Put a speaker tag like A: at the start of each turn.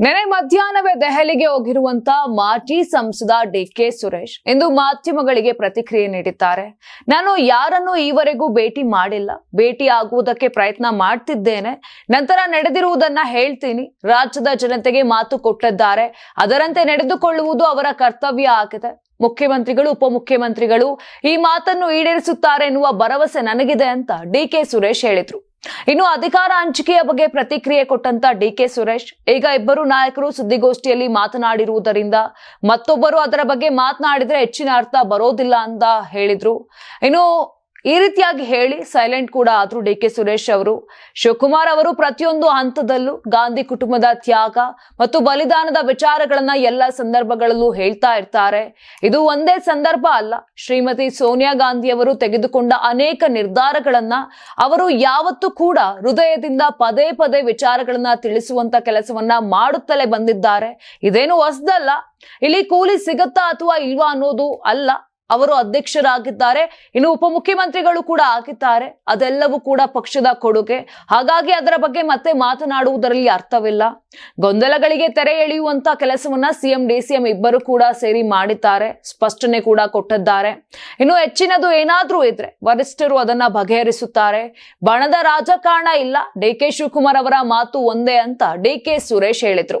A: ನೆನೆ ಮಧ್ಯಾಹ್ನವೇ ದೆಹಲಿಗೆ ಹೋಗಿರುವಂತ ಮಾಜಿ ಸಂಸದ ಡಿಕೆ ಸುರೇಶ್ ಇಂದು ಮಾಧ್ಯಮಗಳಿಗೆ ಪ್ರತಿಕ್ರಿಯೆ ನೀಡಿದ್ದಾರೆ. ನಾನು ಯಾರನ್ನು ಈವರೆಗೂ ಭೇಟಿ ಮಾಡಿಲ್ಲ. ಭೇಟಿ ಆಗುವುದಕ್ಕೆ ಪ್ರಯತ್ನ ಮಾಡ್ತಿದ್ದೇನೆ. ನಂತರ ನಡೆದಿರುವುದನ್ನ ಹೇಳ್ತೀನಿ. ರಾಜ್ಯದ ಜನತೆಗೆ ಮಾತು ಕೊಟ್ಟಿದ್ದಾರೆ. ಅದರಂತೆ ನಡೆದುಕೊಳ್ಳುವುದು ಅವರ ಕರ್ತವ್ಯ ಆಗಿದೆ. ಮುಖ್ಯಮಂತ್ರಿಗಳು, ಉಪಮುಖ್ಯಮಂತ್ರಿಗಳು ಈ ಮಾತನ್ನು ಈಡೇರಿಸುತ್ತಾರೆ ಎನ್ನುವ ಭರವಸೆ ನನಗಿದೆ ಅಂತ ಡಿಕೆ ಸುರೇಶ್ ಹೇಳಿದ್ರು. ಇನ್ನು ಅಧಿಕಾರ ಹಂಚಿಕೆಯ ಬಗ್ಗೆ ಪ್ರತಿಕ್ರಿಯೆ ಕೊಟ್ಟಂತ ಡಿ ಕೆ ಸುರೇಶ್, ಈಗ ಇಬ್ಬರು ನಾಯಕರು ಸುದ್ದಿಗೋಷ್ಠಿಯಲ್ಲಿ ಮಾತನಾಡಿರುವುದರಿಂದ ಮತ್ತೊಬ್ಬರು ಅದರ ಬಗ್ಗೆ ಮಾತನಾಡಿದ್ರೆ ಹೆಚ್ಚಿನ ಅರ್ಥ ಬರೋದಿಲ್ಲ ಅಂತ ಹೇಳಿದ್ರು. ಇನ್ನು ಈ ರೀತಿಯಾಗಿ ಹೇಳಿ ಸೈಲೆಂಟ್ ಕೂಡ ಆದ್ರು ಡಿ ಕೆ ಸುರೇಶ್ ಅವರು. ಶಿವಕುಮಾರ್ ಅವರು ಪ್ರತಿಯೊಂದು ಹಂತದಲ್ಲೂ ಗಾಂಧಿ ಕುಟುಂಬದ ತ್ಯಾಗ ಮತ್ತು ಬಲಿದಾನದ ವಿಚಾರಗಳನ್ನ ಎಲ್ಲ ಸಂದರ್ಭಗಳಲ್ಲೂ ಹೇಳ್ತಾ ಇರ್ತಾರೆ. ಇದು ಒಂದೇ ಸಂದರ್ಭ ಅಲ್ಲ. ಶ್ರೀಮತಿ ಸೋನಿಯಾ ಗಾಂಧಿ ಅವರು ತೆಗೆದುಕೊಂಡ ಅನೇಕ ನಿರ್ಧಾರಗಳನ್ನ ಅವರು ಯಾವತ್ತೂ ಕೂಡ ಹೃದಯದಿಂದ ಪದೇ ಪದೇ ವಿಚಾರಗಳನ್ನ ತಿಳಿಸುವಂತ ಕೆಲಸವನ್ನ ಮಾಡುತ್ತಲೇ ಬಂದಿದ್ದಾರೆ. ಇದೇನು ಹೊಸದಲ್ಲ. ಇಲ್ಲಿ ಕೂಲಿ ಸಿಗುತ್ತಾ ಅಥವಾ ಇಲ್ವಾ ಅನ್ನೋದು ಅಲ್ಲ. ಅವರು ಅಧ್ಯಕ್ಷರಾಗಿದ್ದಾರೆ. ಇನ್ನು ಉಪಮುಖ್ಯಮಂತ್ರಿಗಳು ಕೂಡ ಆಗಿದ್ದಾರೆ. ಅದೆಲ್ಲವೂ ಕೂಡ ಪಕ್ಷದ ಕೊಡುಗೆ. ಹಾಗಾಗಿ ಅದರ ಬಗ್ಗೆ ಮತ್ತೆ ಮಾತನಾಡುವುದರಲ್ಲಿ ಅರ್ಥವಿಲ್ಲ. ಗೊಂದಲಗಳಿಗೆ ತೆರೆ ಎಳೆಯುವಂತ ಕೆಲಸವನ್ನ ಸಿಎಂ, ಡಿಸಿಎಂ ಇಬ್ಬರು ಕೂಡ ಸೇರಿ ಮಾಡಿದ್ದಾರೆ. ಸ್ಪಷ್ಟನೆ ಕೂಡ ಕೊಟ್ಟಿದ್ದಾರೆ. ಇನ್ನು ಹೆಚ್ಚಿನದು ಏನಾದ್ರೂ ಇದ್ರೆ ವರಿಷ್ಠರು ಅದನ್ನ ಬಗೆಹರಿಸುತ್ತಾರೆ. ಬಣದ ರಾಜಕಾರಣ ಇಲ್ಲ. ಡಿ ಕೆ ಶಿವಕುಮಾರ್ ಅವರ ಮಾತು ಒಂದೇ ಅಂತ ಡಿ ಕೆ ಸುರೇಶ್ ಹೇಳಿದ್ರು.